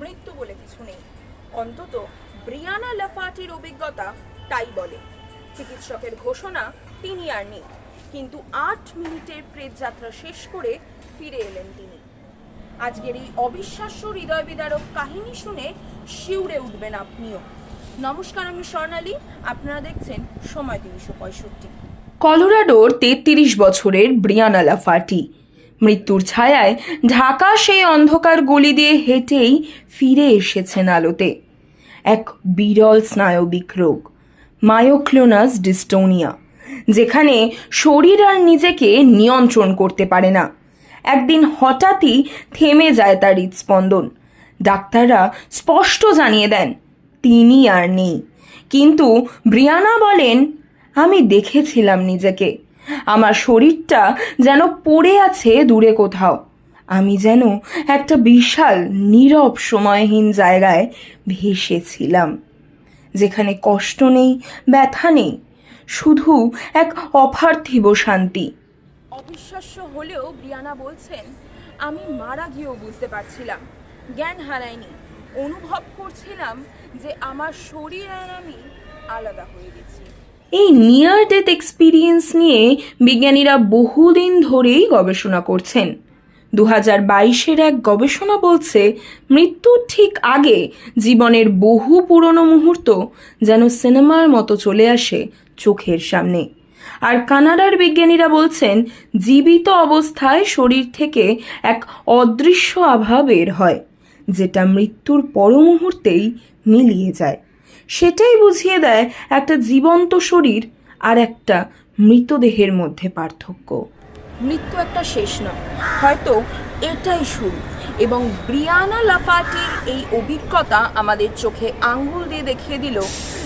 মৃত্যু বলে কিছু নেই। অন্তত ব্রিয়ানা লাফাটির অভিজ্ঞতা তাই বলে। চিকিৎসকের ঘোষণা তিনি আর নেই। কিন্তু আট মিনিটের প্রেত যাত্রা শেষ করে ফিরে এলেন তিনি। আজকের এই অবিশ্বাস্য হৃদয় বিদারক কাহিনী শুনে শিউরে উঠবেন আপনিও। নমস্কার, আমি স্বর্ণালী। আপনারা দেখছেন সময় তিনশো পঁয়ষট্টি। কলোরাডোর তেত্রিশ বছরের ব্রিয়ানা লাফাটি। মৃত্যুর ছায়ায় ঢাকা সেই অন্ধকার গলি দিয়ে হেঁটেই ফিরে এসেছেন আলোতে। এক বিরল স্নায়বিক রোগ, মায়োক্লোনাস ডিস্টোনিয়া, যেখানে শরীর আর নিজেকে নিয়ন্ত্রণ করতে পারে না। একদিন হঠাৎই থেমে যায় তার হৃদস্পন্দন। ডাক্তাররা স্পষ্ট জানিয়ে দেন, তিনি আর নেই। কিন্তু ব্রিয়ানা বলেন, আমি দেখেছিলাম নিজেকে। আমার শরীরটা যেন পড়ে আছে দূরে কোথাও। আমি যেন একটা বিশাল, নীরব, সময়হীন জায়গায় ভেসেছিলাম, যেখানে কষ্ট নেই, ব্যথা নেই, শুধু এক অপার্থিব শান্তি। অবিশ্বাস্য হলেও ব্রিয়ানা বলছেন, আমি মারা গিয়েও বুঝতে পারছিলাম, জ্ঞান হারাইনি অনুভব করছিলাম যে আমার শরীর আর আমি আলাদা হয়ে গেছি। এই নিয়ার ডেথ এক্সপিরিয়েন্স নিয়ে বিজ্ঞানীরা বহুদিন ধরেই গবেষণা করছেন। দু হাজার বাইশের এক গবেষণা বলছে মৃত্যুর ঠিক আগে জীবনের বহু পুরনো মুহূর্ত যেন সিনেমার মতো চলে আসে চোখের সামনে। আর কানাডার বিজ্ঞানীরা বলছেন, জীবিত অবস্থায় শরীর থেকে এক অদৃশ্য আভা বের হয়, যেটা মৃত্যুর পর মুহূর্তেই মিলিয়ে যায়। সেটাই বুঝিয়ে দেয় একটা জীবন্ত শরীর আর একটা মৃতদেহের মধ্যে পার্থক্য। মৃত্যু একটা শেষ নয় হয়তো এটাই শুরু। এবং ব্রিয়ানা লাফাটির এই অভিজ্ঞতা আমাদের চোখে আঙ্গুল দিয়ে দেখিয়ে দিল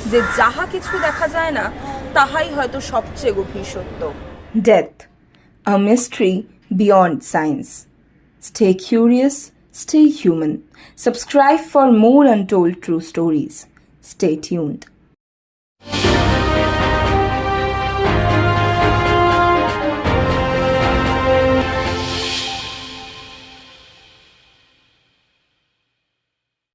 যে যাহা কিছু দেখা যায় না তাহাই হয়তো সবচেয়ে গভীর সত্য। Death a mystery beyond science stay curious stay human subscribe for more and untold true stories stay tuned